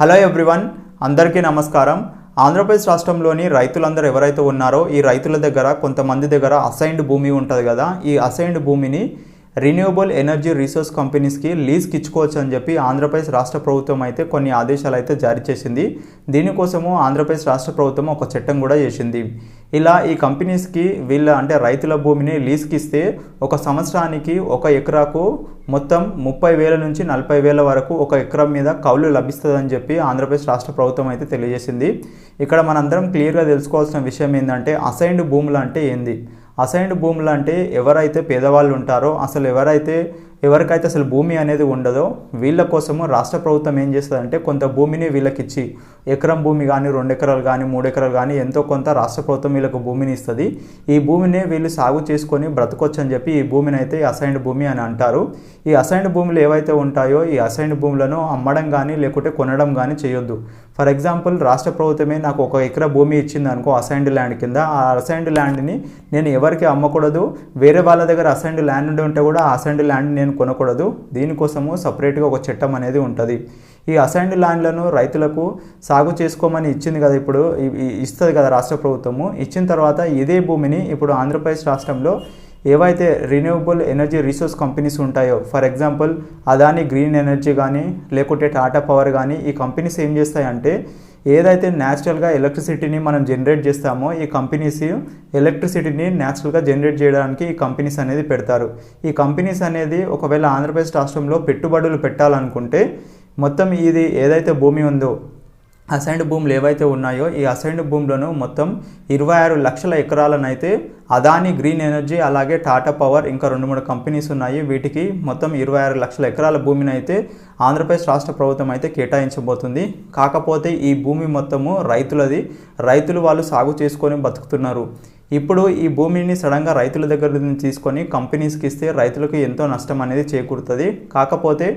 Hello everyone అందరికీ నమస్కారం. ఆంధ్రప్రదేశ్ రాష్ట్రంలోని రైతులందరూ ఎవరైతే ఉన్నారో ఈ రైతుల దగ్గర కొంతమంది దగ్గర అసైన్డ్ భూమి ఉంటుంది కదా ఈ అసైన్డ్ భూమిని రిన్యూవబుల్ ఎనర్జీ రీసోర్స్ కంపెనీస్కి లీజ్కి ఇచ్చుకోవచ్చు అని చెప్పి ఆంధ్రప్రదేశ్ రాష్ట్ర ప్రభుత్వం అయితే కొన్ని ఆదేశాలు అయితే జారీ చేసింది. దీనికోసము ఆంధ్రప్రదేశ్ రాష్ట్ర ప్రభుత్వం ఒక చట్టం కూడా చేసింది. ఇలా ఈ కంపెనీస్కి వీళ్ళ అంటే రైతుల భూమిని లీజ్కి ఇస్తే ఒక సంవత్సరానికి ఒక ఎకరాకు మొత్తం ముప్పై వేల నుంచి నలభై వేల వరకు ఒక ఎకరం మీద కౌలు లభిస్తుందని చెప్పి ఆంధ్రప్రదేశ్ రాష్ట్ర ప్రభుత్వం అయితే తెలియజేసింది. ఇక్కడ మనందరం క్లియర్గా తెలుసుకోవాల్సిన విషయం ఏంటంటే అసైన్డ్ భూములు అంటే ఏంది? అసైన్డ్ భూములు అంటే ఎవరైతే పేదవాళ్ళు ఉంటారో అసలు ఎవరైతే ఎవరికైతే అసలు భూమి అనేది ఉండదో వీళ్ళ కోసము రాష్ట్ర ప్రభుత్వం ఏం చేస్తుందంటే కొంత భూమిని వీళ్ళకి ఇచ్చి ఎకరం భూమి కానీ రెండు ఎకరాలు కానీ మూడు ఎకరాలు కానీ ఎంతో కొంత రాష్ట్ర ప్రభుత్వం వీళ్ళకు భూమిని ఇస్తుంది. ఈ భూమిని వీళ్ళు సాగు చేసుకొని బ్రతకొచ్చు అని చెప్పి ఈ భూమిని అయితే అసైన్డ్ భూమి అని అంటారు. ఈ అసైన్డ్ భూములు ఏవైతే ఉంటాయో ఈ అసైన్డ్ భూములను అమ్మడం కానీ లేకుంటే కొనడం కానీ చేయొద్దు. ఫర్ ఎగ్జాంపుల్ రాష్ట్ర ప్రభుత్వమే నాకు ఒక ఎకరా భూమి ఇచ్చింది అనుకో అసైన్డ్ ల్యాండ్ కింద. ఆ అసైన్డ్ ల్యాండ్ని నేను ఎవరికి అమ్మకూడదు వేరే వాళ్ళ దగ్గర అసైన్డ్ ల్యాండ్ ఉంటే కూడా ఆ అసైన్డ్ ల్యాండ్ నేను కొనకూడదు. దీనికోసము సపరేట్గా ఒక చట్టం అనేది ఉంటుంది. ఈ అసైన్డ్ ల్యాండ్లను రైతులకు సాగు చేసుకోమని ఇచ్చింది కదా ఇప్పుడు ఇస్తుంది కదా రాష్ట్ర ప్రభుత్వము. ఇచ్చిన తర్వాత ఇదే భూమిని ఇప్పుడు ఆంధ్రప్రదేశ్ రాష్ట్రంలో ఏవైతే రిన్యూవబుల్ ఎనర్జీ రిసోర్స్ కంపెనీస్ ఉంటాయో for example Adani green energy కానీ లేకుంటే టాటా పవర్ కానీ ఈ కంపెనీస్ ఏం చేస్తాయంటే ఏదైతే న్యాచురల్గా ఎలక్ట్రిసిటీని మనం జనరేట్ చేస్తామో ఈ కంపెనీస్ ఎలక్ట్రిసిటీని న్యాచురల్గా జనరేట్ చేయడానికి ఈ కంపెనీస్ అనేది పెడతారు. ఈ కంపెనీస్ అనేది ఒకవేళ ఆంధ్రప్రదేశ్ రాష్ట్రంలో పెట్టుబడులు పెట్టాలనుకుంటే మొత్తం ఇది ఏదైతే భూమి ఉందో అసైన్డ్ భూములు ఏవైతే ఉన్నాయో ఈ అసైన్డ్ భూములను మొత్తం ఇరవై ఆరు లక్షల ఎకరాలను అయితే అదాని గ్రీన్ ఎనర్జీ అలాగే టాటా పవర్ ఇంకా రెండు మూడు కంపెనీస్ ఉన్నాయి. వీటికి మొత్తం ఇరవై ఆరు లక్షల ఎకరాల భూమిని అయితే ఆంధ్రప్రదేశ్ రాష్ట్ర ప్రభుత్వం అయితే కేటాయించబోతుంది. కాకపోతే ఈ భూమి మొత్తము రైతులది. రైతులు వాళ్ళు సాగు చేసుకొని బతుకుతున్నారు. ఇప్పుడు ఈ భూమిని సడన్గా రైతుల దగ్గర నుంచి తీసుకొని కంపెనీస్కి ఇస్తే రైతులకు ఎంతో నష్టం అనేది చేకూరుతుంది. కాకపోతే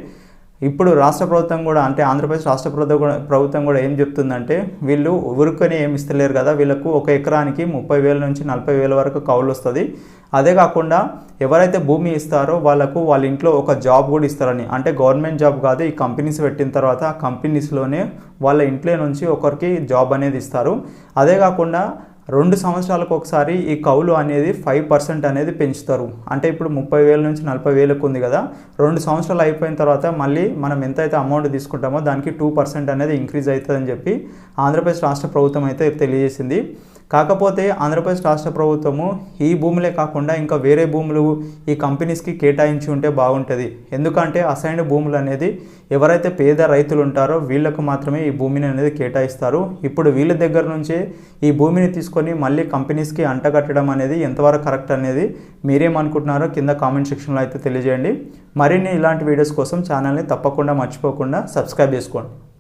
ఇప్పుడు రాష్ట్ర ప్రభుత్వం కూడా అంటే ఆంధ్రప్రదేశ్ రాష్ట్ర ప్రభుత్వం కూడా ప్రభుత్వం కూడా ఏం చెప్తుందంటే వీళ్ళు ఊరుకొని ఏమి ఇస్తలేరు కదా వీళ్ళకు ఒక ఎకరానికి ముప్పై వేల నుంచి నలభై వేల వరకు కౌలు వస్తుంది. అదే కాకుండా ఎవరైతే భూమి ఇస్తారో వాళ్ళకు వాళ్ళ ఇంట్లో ఒక జాబ్ కూడా ఇస్తారని అంటే గవర్నమెంట్ జాబ్ కాదు ఈ కంపెనీస్ పెట్టిన తర్వాత ఆ కంపెనీస్లోనే వాళ్ళ ఇంట్లో నుంచి ఒకరికి జాబ్ అనేది ఇస్తారు. అదే కాకుండా రెండు సంవత్సరాలకు ఒకసారి ఈ కౌలు అనేది ఫైవ్ పర్సెంట్ అనేది పెంచుతారు. అంటే ఇప్పుడు ముప్పై వేల నుంచి నలభై వేలకు ఉంది కదా రెండు సంవత్సరాలు అయిపోయిన తర్వాత మళ్ళీ మనం ఎంతైతే అమౌంట్ తీసుకుంటామో దానికి టూ పర్సెంట్ అనేది ఇంక్రీజ్ అవుతుందని చెప్పి ఆంధ్రప్రదేశ్ రాష్ట్ర ప్రభుత్వం అయితే తెలియజేసింది. కాకపోతే ఆంధ్రప్రదేశ్ రాష్ట్ర ప్రభుత్వము ఈ భూములే కాకుండా ఇంకా వేరే భూములు ఈ కంపెనీస్కి కేటాయించి ఉంటే బాగుంటుంది. ఎందుకంటే అసైన్డ్ భూములు అనేది ఎవరైతే పేద రైతులు ఉంటారో వీళ్ళకు మాత్రమే ఈ భూమిని అనేది కేటాయిస్తారు. ఇప్పుడు వీళ్ళ దగ్గర నుంచే ఈ భూమిని తీసుకొని మళ్ళీ కంపెనీస్కి అంటగట్టడం అనేది ఎంతవరకు కరెక్ట్ అనేది మీరేమనుకుంటున్నారో కింద కామెంట్ సెక్షన్లో అయితే తెలియజేయండి. మరిన్ని ఇలాంటి వీడియోస్ కోసం ఛానల్ని తప్పకుండా మర్చిపోకుండా సబ్స్క్రైబ్ చేసుకోండి.